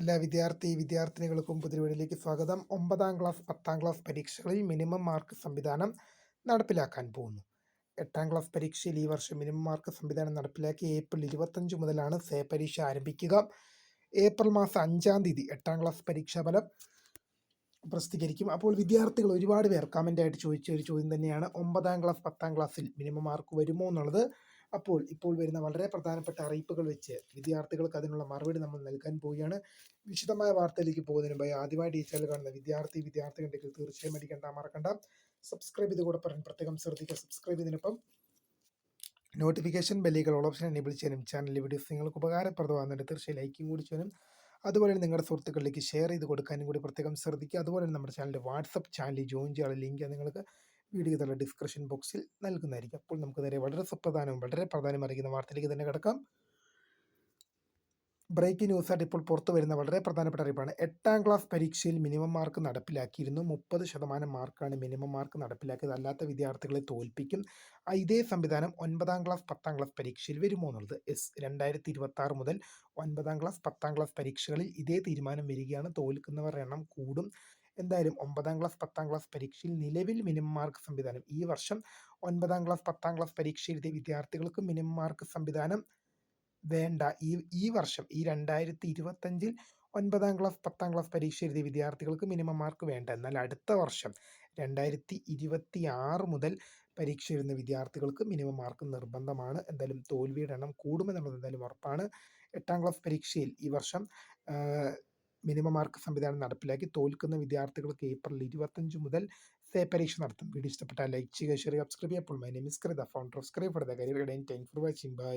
എല്ലാ വിദ്യാർത്ഥി വിദ്യാർത്ഥിനികൾക്കും പുതിരുവഴിയിലേക്ക് സ്വാഗതം. ഒമ്പതാം ക്ലാസ് പത്താം ക്ലാസ് പരീക്ഷകളിൽ മിനിമം മാർക്ക് സംവിധാനം നടപ്പിലാക്കാൻ പോകുന്നു. എട്ടാം ക്ലാസ് പരീക്ഷയിൽ ഈ വർഷം മിനിമം മാർക്ക് സംവിധാനം നടപ്പിലാക്കി ഏപ്രിൽ ഇരുപത്തഞ്ച് മുതലാണ് സേ പരീക്ഷ ആരംഭിക്കുക. ഏപ്രിൽ മാസം അഞ്ചാം തീയതി എട്ടാം ക്ലാസ് പരീക്ഷാ ഫലം പ്രസിദ്ധീകരിക്കും. അപ്പോൾ വിദ്യാർത്ഥികൾ ഒരുപാട് പേർ കമന്റായിട്ട് ചോദിച്ച ഒരു ചോദ്യം തന്നെയാണ്. ഒമ്പതാം ക്ലാസ് പത്താം ക്ലാസ്സിൽ മിനിമം മാർക്ക് വരുമോ എന്നുള്ളത് അപ്പോൾ ഇപ്പോൾ വരുന്ന വളരെ പ്രധാനപ്പെട്ട അറിയിപ്പുകൾ വെച്ച് വിദ്യാർത്ഥികൾക്ക് അതിനുള്ള മറുപടി നമ്മൾ നൽകാൻ പോവുകയാണ്. വിശദമായ വാർത്തയിലേക്ക് പോകുന്നതിന് മുമ്പ് ആദ്യമായിട്ട് ഈ ചാനൽ കാണുന്ന വിദ്യാർത്ഥി വിദ്യാർത്ഥികളുണ്ടെങ്കിൽ തീർച്ചയായും അടിക്കേണ്ട മറക്കണ്ട. സബ്സ്ക്രൈബ് ചെയ്ത് കൂടെ പറയാൻ പ്രത്യേകം ശ്രദ്ധിക്കുക. സബ്സ്ക്രൈബ് ചെയ്തതിനൊപ്പം നോട്ടിഫിക്കേഷൻ ബെല്ലുകൾ ഓൾ ഓപ്ഷൻ എനേബിൾ ചെയ്യാനും ചാനലിലെ വീഡിയോസ് നിങ്ങൾക്ക് ഉപകാരപ്രദമാകുന്നുണ്ട്. തീർച്ചയായും ലൈക്കും കൂടി ചെയ്യാനും. അതുപോലെ തന്നെ നിങ്ങളുടെ സുഹൃത്തുക്കളിലേക്ക് ഷെയർ ചെയ്ത് കൊടുക്കാനും കൂടി പ്രത്യേകം ശ്രദ്ധിക്കുക. അതുപോലെ തന്നെ നമ്മുടെ ചാനലിന്റെ വാട്സപ്പ് ചാനലിൽ ജോയിൻ ചെയ്യാനുള്ള ലിങ്ക് നിങ്ങൾക്ക് വീഡിയോ തന്നെ ഡിസ്ക്രിപ്ഷൻ ബോക്സിൽ നൽകുന്നതായിരിക്കും. അപ്പോൾ നമുക്ക് നേരെ വളരെ സുപ്രധാനവും വളരെ പ്രാധാന്യം അറിയിക്കുന്ന വാർത്തയിലേക്ക് തന്നെ കിടക്കാം. ബ്രേക്കിംഗ് ന്യൂസായിട്ട് ഇപ്പോൾ പുറത്തു വരുന്ന വളരെ പ്രധാനപ്പെട്ട അറിയിപ്പാണ്. എട്ടാം ക്ലാസ് പരീക്ഷയിൽ മിനിമം മാർക്ക് നടപ്പിലാക്കിയിരുന്നു. മുപ്പത് ശതമാനം മാർക്കാണ് മിനിമം മാർക്ക് നടപ്പിലാക്കിയത്. അല്ലാത്ത വിദ്യാർത്ഥികളെ തോൽപ്പിക്കും. ഇതേ സംവിധാനം ഒൻപതാം ക്ലാസ് പത്താം ക്ലാസ് പരീക്ഷയിൽ വരുമോ എന്നുള്ളത്. എസ് രണ്ടായിരത്തി ഇരുപത്തി ആറ് മുതൽ ഒൻപതാം ക്ലാസ് പത്താം ക്ലാസ് പരീക്ഷകളിൽ ഇതേ തീരുമാനം വരികയാണ്. തോൽക്കുന്നവരുടെ എണ്ണം കൂടും. എന്തായാലും ഒമ്പതാം ക്ലാസ് പത്താം ക്ലാസ് പരീക്ഷയിൽ നിലവിൽ മിനിമം മാർക്ക് സംവിധാനം. ഈ വർഷം ഒൻപതാം ക്ലാസ് പത്താം ക്ലാസ് പരീക്ഷ എഴുതിയ വിദ്യാർത്ഥികൾക്ക് മിനിമം മാർക്ക് സംവിധാനം വേണ്ട. ഈ ഈ വർഷം ഈ രണ്ടായിരത്തി ഇരുപത്തഞ്ചിൽ ഒൻപതാം ക്ലാസ് പത്താം ക്ലാസ് പരീക്ഷ എഴുതിയ വിദ്യാർത്ഥികൾക്ക് മിനിമം മാർക്ക് വേണ്ട. എന്നാൽ അടുത്ത വർഷം രണ്ടായിരത്തി ഇരുപത്തി ആറ് മുതൽ പരീക്ഷ എഴുതുന്ന വിദ്യാർത്ഥികൾക്ക് മിനിമം മാർക്ക് നിർബന്ധമാണ്. എന്തായാലും തോൽവിയുടെ എണ്ണം കൂടുമെന്നുള്ളത് എന്തായാലും ഉറപ്പാണ്. എട്ടാം ക്ലാസ് പരീക്ഷയിൽ ഈ വർഷം മിനിമം മാർക്ക് സംവിധാനം നടപ്പിലാക്കി തോൽക്കുന്ന വിദ്യാർത്ഥികൾക്ക് ഏപ്രിൽ ഇരുപത്തഞ്ച് മുതൽ സേ പരീക്ഷ നടത്തും. വീഡിയോ ഇഷ്ടപ്പെട്ടാൽ ലൈക്ക് ചെയ്യുക ഷെയർ സബ്സ്ക്രൈബ് ചെയ്യുക. അപ്പോൾ my name is Krita founder of scribe for the career guide thank for watching bye